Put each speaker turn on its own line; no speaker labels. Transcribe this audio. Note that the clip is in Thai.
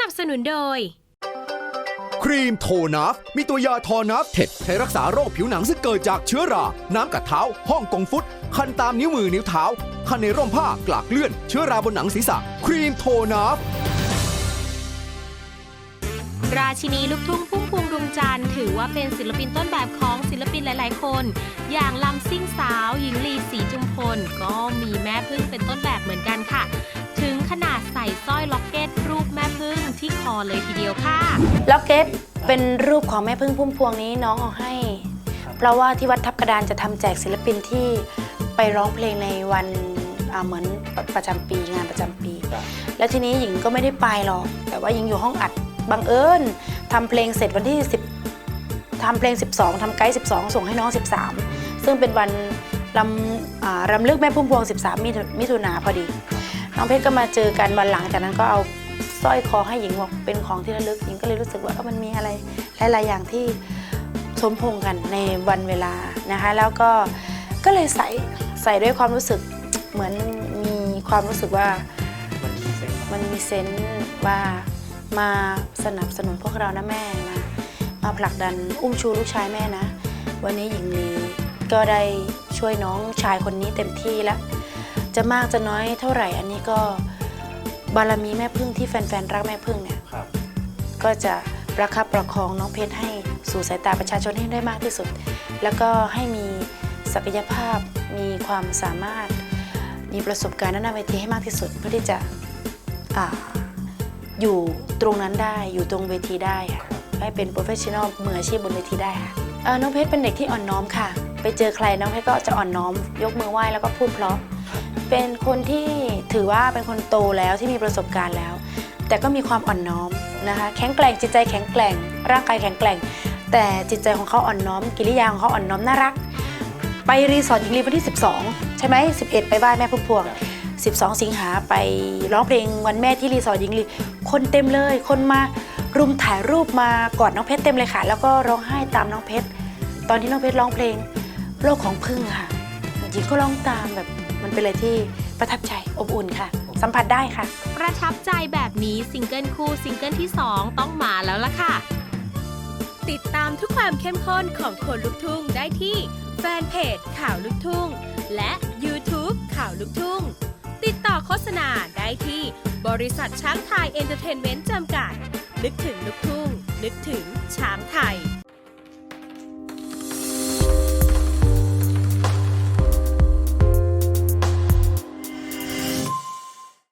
นับสนุนโดย
ครีมโทนัฟมีตัวยาทอนัฟเท็ดใช้รักษาโรคผิวหนังซึ่งเกิดจากเชื้อรา น้ำกัดเท้า ห้องกงฟุต คันตามนิ้วมือนิ้วเท้า คันในร่มผ้ากลากเลื่อน เชื้อราบนหนังศีรษะ ครีมโทนัฟ
ราชินีลูกทุ่งพุ่มพวงดวงจันทร์ถือว่าเป็นศิลปินต้นแบบของศิลปินหลาย ๆ คน อย่างลำซิ่งสาว หญิงลีศรีจุมพล ก็มีแม่พึ่งเป็นต้นแบบเหมือนกันค่ะ ค่ะ
ล็อกเก็ตเป็นรูปของแม่พึ่งพุ่มพวงนี้น้องเอาให้ เพราะว่าที่วัดทับกระดานจะทำแจกศิลปินที่ไปร้องเพลงในวันอ่าเหมือนประประจำปีงานประจำปี แล้วทีนี้หญิงก็ไม่ได้ไปหรอก แต่ว่าหญิงอยู่ห้องอัดบังเอิญทำเพลงเสร็จวันที่ 10ทำเพลง 12ทำไกด์ 12 ส่งให้น้อง 13 ซึ่งเป็นวันรำอ่ารำลึกแม่พุ่มพวง 13มิถุมิถุนาพอดี น้องเพชรก็มาเจอกันวันหลังจากนั้นก็เอา สร้อยคอให้หญิงบอกเป็นของที่ระลึกหญิงก็เลยรู้สึกว่ามันมีอะไรหลาย ๆ อย่างที่สมพงกันในวันเวลานะคะ แล้วก็ก็เลยใส่ใส่ด้วยความรู้สึกเหมือนมีความรู้สึกว่ามันมีเซนส์ว่ามาสนับสนุนพวกเรานะแม่มามาผลักดันอุ้มชูลูกชายแม่นะ วันนี้หญิงลีก็ได้ช่วยน้องชายคนนี้เต็มที่แล้ว จะมากจะน้อยเท่าไหร่อันนี้ก็ บารมีแม่พึ่งที่แฟนๆรักแม่พึ่งเนี่ย
ครับ
ก็จะประคับประคองน้องเพชรให้สู่สายตาประชาชนให้ได้มากที่สุด แล้วก็ให้มีศักยภาพมีความสามารถ มีประสบการณ์ด้านหน้าเวทีให้มากที่สุด เพื่อที่จะอาอยู่ตรงนั้นได้อยู่ตรงเวทีได้ค่ะให้เป็นโปรเฟชชั่นอลมืออาชีพบนเวทีได้ค่ะเอ่อน้องเพชรเป็นเด็กที่อ่อนน้อมค่ะ ไปเจอใครน้องเพชรก็จะอ่อนน้อม ยกมือไหว้แล้วก็พูดเพราะ เป็นคนที่ถือว่าเป็นคนโตแล้วที่มีประสบการณ์แล้ว แต่ก็มีความอ่อนน้อมนะคะแข็งแกร่งจิตใจแข็งแกร่ง ร่างกายแข็งแกร่ง แต่จิตใจของเขาอ่อนน้อม กิริยาของเขาอ่อนน้อมน่ารัก ไปรีสอร์ทหญิงลีวันที่ 12 ใช่ไหม11 ไปบ้านแม่พุ่มพวง 12 สิงหาไปร้องเพลงวันแม่ที่รีสอร์ทหญิงลีคนเต็มเลย คนมารุมถ่ายรูปมากอดน้องเพชรเต็มเลยค่ะ แล้วก็ร้องไห้ตามน้องเพชรตอนที่น้องเพชรร้องเพลงโลกของพึ่งค่ะหญิงก็ร้องตามแบบ มันเป็นอะไรที่ประทับใจอบอุ่นค่ะ สัมผัสได้ค่ะ
ประทับใจแบบนี้ซิงเกิลคู่ซิงเกิลที่ 2 ต้องมาแล้วล่ะค่ะ ติดตามทุกความเข้มข้นของคนลุกทุ่งได้ที่แฟนเพจข่าวลุกทุ่ง และ YouTube ข่าวลุกทุ่ง ติดต่อโฆษณาได้ที่บริษัทช้างไทยเอนเตอร์เทนเมนต์จำกัด นึกถึงลุกทุ่ง นึกถึงช้างไทย